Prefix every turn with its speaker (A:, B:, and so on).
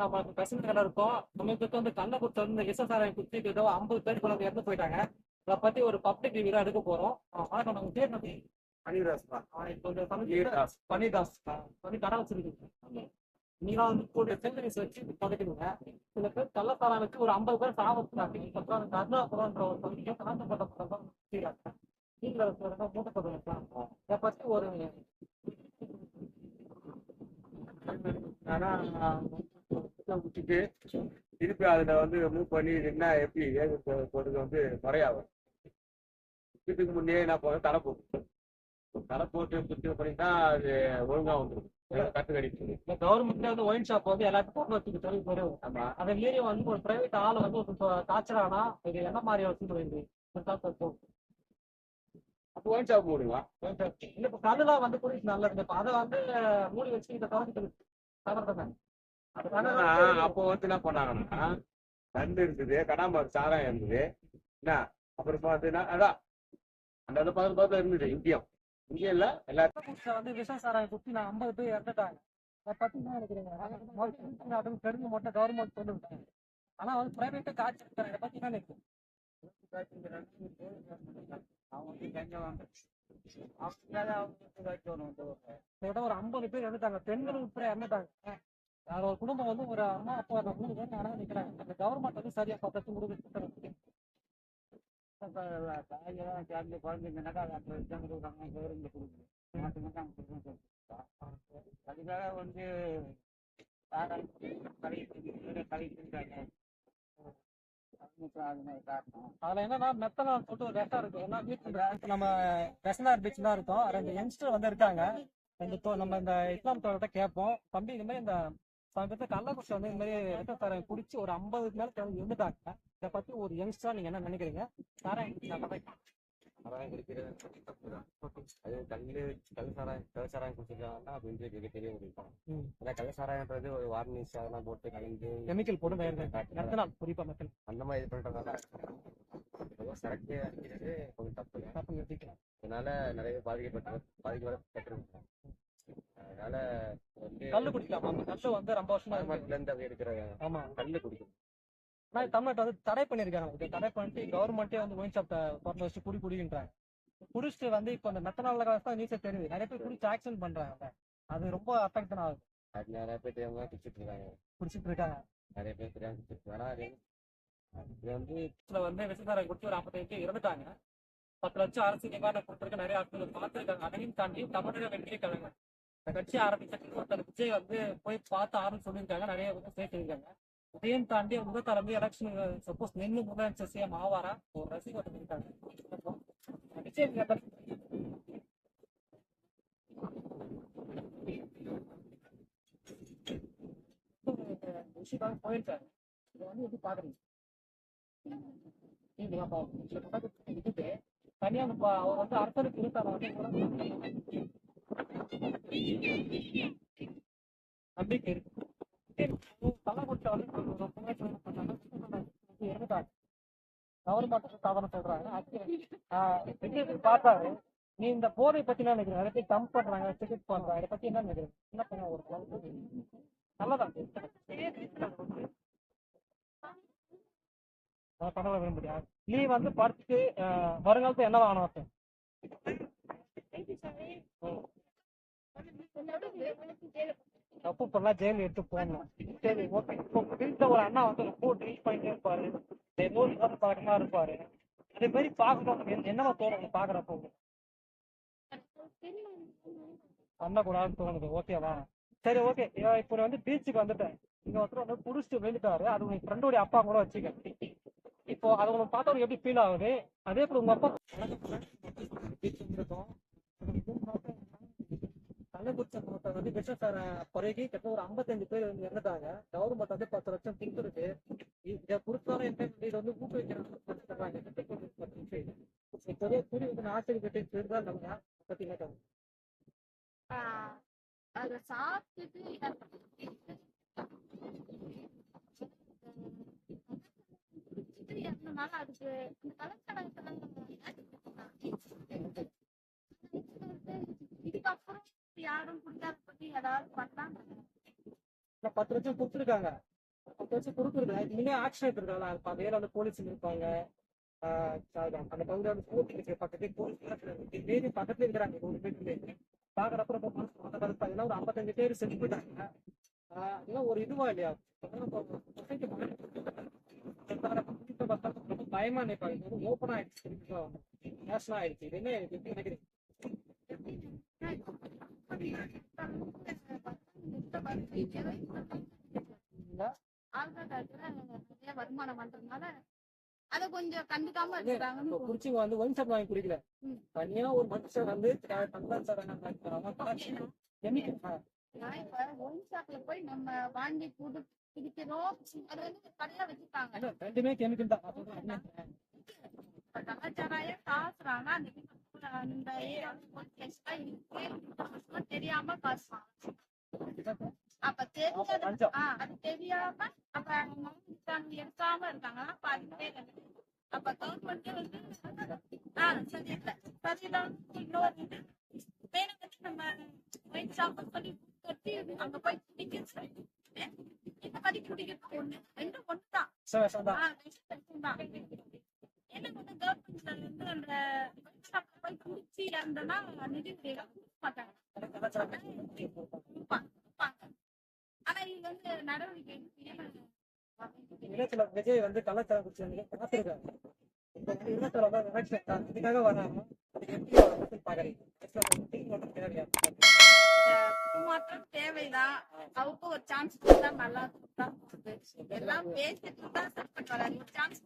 A: நம்ம பிரசன்ட் கடை இருக்கோம். நம்மளுக்கு வந்து கள்ளக்குறிச்சி வந்து எஸ்எஸ்ஆர் குத்தி ஏதோ ஐம்பது பேர் கூட இறந்து போயிட்டாங்க. அதை பத்தி ஒரு பப்ளிக் ரிவ்யூ எடுக்க போறோம். வணக்கம் நம்ம பேர் இந்த தமிழ்
B: ஈர்தாஸ்.
A: பனிதாஸ். பண்ணி கடை வச்சிருக்கீங்க. நீங்க வந்து கூட சேவிங்ஸ் வச்சு தொடக்கிறீங்க சில பேர் கள்ளத்தாரனுக்கு ஒரு ஐம்பது பேர் சாவத்துறாங்க அப்புறம் அந்த கருணாபுரம்ன்ற ஒரு பகுதியை காந்தப்பட்ட நீங்க மூட்டை சொல்லுங்க இதை பத்தி ஒரு
B: ஆனா குத்திட்டு திருப்பி அதுல வந்து மூவ் பண்ணி என்ன எப்படி ஏது போறது வந்து முறையாகும். இதுக்கு முன்னே என்ன போதும் தலை போட்டு தலை போட்டு சுத்தி பண்ணிட்டா அது ஒழுங்கா வந்துடும் கட்டு கடிச்சு
A: இந்த கவர்மெண்ட்ல வந்து ஒயின் ஷாப் வந்து எல்லாத்துக்கும் வச்சுக்கு தொழில் போயிடும் அதை மீறி வந்து ஒரு பிரைவேட் ஆள் வந்து ஒரு காய்ச்சலானா இது என்ன மாதிரி வச்சுட்டு வேண்டி
B: அப்போ ஒயின் ஷாப் மூடுங்க
A: இல்ல இப்ப கல்லுலாம் வந்து குடிச்சு நல்லது இப்ப அதை வந்து மூடி வச்சு இதை திறந்துட்டு தவறுதானே.
B: ஆனா, அப்போ வந்து என்ன பண்ணாங்கன்னா நண்டு இருக்குது கடாமர் சாரம் இருந்தது. என்ன? அப்புறம் பார்த்தீங்கன்னா அதான் அந்த அந்த பக்கத்து பக்கத்துல இருந்தது இங்கேயும் இங்கேயும் இல்ல எல்லா
A: கள்ளக்குறிச்சியில வந்து விஷ சாராயம் குத்தி நான் ஐம்பது பேர் இறந்துட்டாங்க. அதை பத்தி என்ன நினைக்கிறீங்க. அதுவும் தெரிஞ்சு மட்டும் கவர்மெண்ட் சொல்லிவிட்டாங்க ஆனா வந்து பிரைவேட்டா காய்ச்சி இருக்காங்க இதை பத்தி என்ன நினைக்கிறீங்க இதோட ஒரு ஐம்பது பேர் இறந்துட்டாங்க. பெண்கள் உட்பட இறந்துட்டாங்க. அது ஒரு குடும்பம் வந்து ஒரு அம்மா அப்பா அந்த மூணு பேர் நானா நிற்கிறாங்க அந்த கவர்மெண்ட் வந்து சரியா பத்து கொடுக்குறது
C: தாயெல்லாம் சேர்ந்து குழந்தைங்கனாக்கா அதை அப்புறம் எக்ஸாம் கொடுக்குறாங்க கவர்மெண்ட் கொடுக்குது. மாட்டு மாதம் அவங்க கொடுக்கணும் அதுக்காக வந்து கலை அது காரணம்.
A: அதுல என்னன்னா மெத்தனால் சொல்லிட்டு ஒரு ரெஸ்டா இருக்கு ஏன்னா வீட்டுல நம்ம வெசனார் பீச் தான் இருக்கோம். ரெண்டு யங்ஸ்டர் வந்து இருக்காங்க. ரெண்டு நம்ம இந்த இஸ்லாம் தோட்ட கேட்போம். தம்பி இந்த மாதிரி இந்த சமீபத்தில் கள்ளக்குறிச்சி வந்து இந்த மாதிரி ரத்த சாராயம் குடிச்சு ஒரு ஐம்பதுக்கு மேல பேர் இருந்துட்டாங்க. இதை பத்தி ஒரு யங்ஸ்டரா நீங்க என்ன நினைக்கிறீங்க? சாராயம்.
D: சாராயம் குடிக்கிறது தப்பு தான். அது கல்லு குடிச்சிருக்காங்கன்னா அது வந்து மிகப்பெரிய ஒரு விஷயம்
A: ம்.
D: ஏன்னா ஒரு வார்னிஷ் அதெல்லாம் போட்டு கலந்து
A: கெமிக்கல் போட்டு. மெத்தனால் குறிப்பா மெத்தனால்.
D: அந்த மாதிரி இது பண்றதுனால பொதுவாக சரக்கு அடிக்கிறது கொஞ்சம் தப்பு
A: தப்பு நிறுத்திக்கலாம்.
D: அதனால நிறைய பேர் பாதிக்கப்பட்டு பாதிக்கப்பட்டிருக்காங்க அதனால
A: கல்லு குடிக்கலாம்? அந்த கல்லு வந்து ரொம்ப வருஷமா
D: இருந்து எடுக்கிற
A: ஆமா.
D: கல்லு குடிக்கணும்
A: ஆனா தமிழ்நாட்டை வந்து தடை பண்ணிருக்காங்க. தடை பண்ணிட்டு கவர்மெண்ட்டே வந்து ஒயின் ஷாப்பை திறந்து வச்சு குடி குடிக்கின்றாங்க குடிச்சிட்டு வந்து இப்போ இந்த மெத்தனால தான் நீச்சல் தெரியுது. நிறைய பேர் குடிச்சு ஆக்சிடென்ட் பண்றாங்க அது ரொம்ப அஃபெக்ட் ஆகுது.
D: அது நிறைய பேர் தெரியாம குடிச்சிட்டு இருக்காங்க.
A: குடிச்சிட்டு இருக்காங்க.
D: நிறைய பேர் தெரியாம குடிச்சிட்டு இருக்காங்க. இது வந்து
A: இதுல வந்து விசைசாரம் குடிச்சு ஒரு ஐம்பத்தஞ்சு பேர் இறந்துட்டாங்க. பத்து லட்சம் அரசு நிவாரணம் கொடுத்துருக்கு. நிறைய ஆட்கள் பார்த்துருக்காங்க. அதையும் தாண்டி தமிழக வெற்றி கழகம் கட்சி ஆரம்பிச்சதுக்கு ஒருத்தர் விஜய் வந்து போய் பார்த்து ஆரம்பி சொல்லியிருக்காங்க நிறைய வந்து பேசியிருக்காங்க இதையும் தாண்டி முக வந்து எலெக்ஷன் சப்போஸ் நின்று முதலமைச்சர் சிஎம் ஆவாரா ஒரு ரசிகர் இருக்காங்க விஜய் நீங்க போயிருக்காரு இதை வந்து எப்படி பாக்குறீங்க தனியாக தனியா அவர் வந்து அரசருக்கு இருக்காரு நம்பிக்கை இருக்கு தலை வந்து இறந்துட்டாங்க கவர்மெண்ட் சாதனம் சொல்றாங்க பார்த்தாரு நீ இந்த போரை பத்தி என்ன நினைக்கிறீங்க நிறைய பேர் டம்ப் பண்றாங்க டிக்கெட் பண்றாங்க இதை பத்தி என்ன நினைக்கிறேன் என்ன பண்ண ஒரு நல்லதா பண்ண விரும்புறியா நீ வந்து படிச்சுட்டு வருங்காலத்துல என்ன ஆகணும் தப்பு பண்ணா ஜெயில் எடுத்து போகணும். சரி ஓகே இப்போ உங்க ஒரு அண்ணா வந்து ரொம்ப ட்ரீட் பண்ணிட்டே இருப்பாரு. வந்து பழக்கமா இருப்பாரு. அதே மாதிரி பாக்கணும் என்னவா தோணும் பாக்குறப்போ பண்ணக்கூடாதுன்னு தோணுது. ஓகேவா சரி ஓகே இப்போ நான் வந்து பீச்சுக்கு வந்துட்டேன். இங்க ஒருத்தர் வந்து குடிச்சிட்டு விழுந்துட்டாரு. அது உங்க ஃப்ரெண்டோட அப்பா கூட வச்சுக்க. இப்போ அதை உங்களுக்கு பார்த்தவங்க எப்படி ஃபீல் ஆகுது? அதே போல உங்க அப்பா பீச் கள்ளக்குறிச்சி மாவட்டம் வந்து விஷசார குறைக்கு கிட்ட ஒரு ஐம்பத்தஞ்சு பேர் வந்து இறந்துட்டாங்க கவர்மெண்ட் வந்து பத்து லட்சம் கொடுத்துருக்கு இதை கொடுத்தாலும் என்ன இதை வந்து ஊக்குவிக்கிறாங்க இப்போதே கூடி வந்து ஆசிரியர் கிட்ட பெருதான் நம்ம பத்தி என்ன கருத்து?
E: சாப்பிட்டுட்டு அதுக்கு இந்த கலக்கடகத்துல பத்தி ஏதாவது பண்ணாங்க
A: பத்து லட்சம் கொடுத்துருக்காங்க. பத்து லட்சம் கொடுக்குறது. இனிமே ஆக்ஷன் எடுத்துருக்காங்க. அது வேலை வந்து போலீஸ் இருப்பாங்க அந்த பகுதியில் வந்து போட்டி இருக்கு பக்கத்துல போலீஸ் மீறி பக்கத்துல இருக்கிறாங்க. ஒரு பேர் பாக்குறப்ப ரொம்ப மனசு பார்த்தா ஒரு ஐம்பத்தஞ்சு பேர் செத்து போயிட்டாங்க ஒரு இதுவா இல்லையா? பயமா நினைப்பாங்க. இது ஓப்பன் ஆயிடுச்சு. நேஷனல் ஆயிடுச்சு. இது என்ன
E: எனக்கு நினைக்கிறேன் நிறைய வருமானம் பண்றதுனால அத கொஞ்சம் கண்டுக்காம
A: இப்போ
E: இருக்கிறாங்கன்னு
A: குறிச்சிங்க வந்து வாங்கி குடிக்கல. தனியா ஒரு மனுஷன் வந்து கெமிக்கல்
E: நான் இப்ப ஒயின் ஷாப்ல போய் நம்ம வாங்கி குடு குடிக்கிறோம். அது வந்து கடையா வச்சிருக்காங்க
A: ரெண்டுமே கெமிக்கல் தான்.
E: கலாச்சாரம் காசுறாங்க அந்த வீட்டுக்குள்ள அந்த தெரியாம காசுறாங்க அப்ப தெரிஞ்சது ஆஹ் அது தெரியாம அப்ப அவங்க எடுக்காம இருக்காங்க அப்ப அது பேர் அப்ப கவர்மெண்ட் வந்து ஆ சரியில்லை சரியில்லை இன்னொரு இது பேரை வந்து நம்ம ஒயின் ஷாப் பண்ணி கட்டி அங்க போய் குடிக்க இந்த மாதிரி குடிக்கிறது ஒண்ணு ரெண்டும் ஒண்ணுதான்
A: சரி, தான்.
E: என்ன வந்து கவர்மெண்ட்ல இருந்து அந்த ஒயின் ஷாப்ல போய் குடிச்சு இருந்தனா நிதி கொடுக்க மாட்டாங்க. ஆனா இது வந்து நடவடிக்கை.
A: இளையத்துல விஜய் வந்து கலாச்சாரம் வந்து பார்த்திருக்காங்க எலெக்ஷன் தான் இதுக்காக வராங்க
E: மாற்றம் தேவைதான். அவருக்கு ஒரு சான்ஸ் கொடுத்தா நல்லா கொடுத்தா. எல்லாம் பேசிட்டு தான் செட் ஒரு சான்ஸ்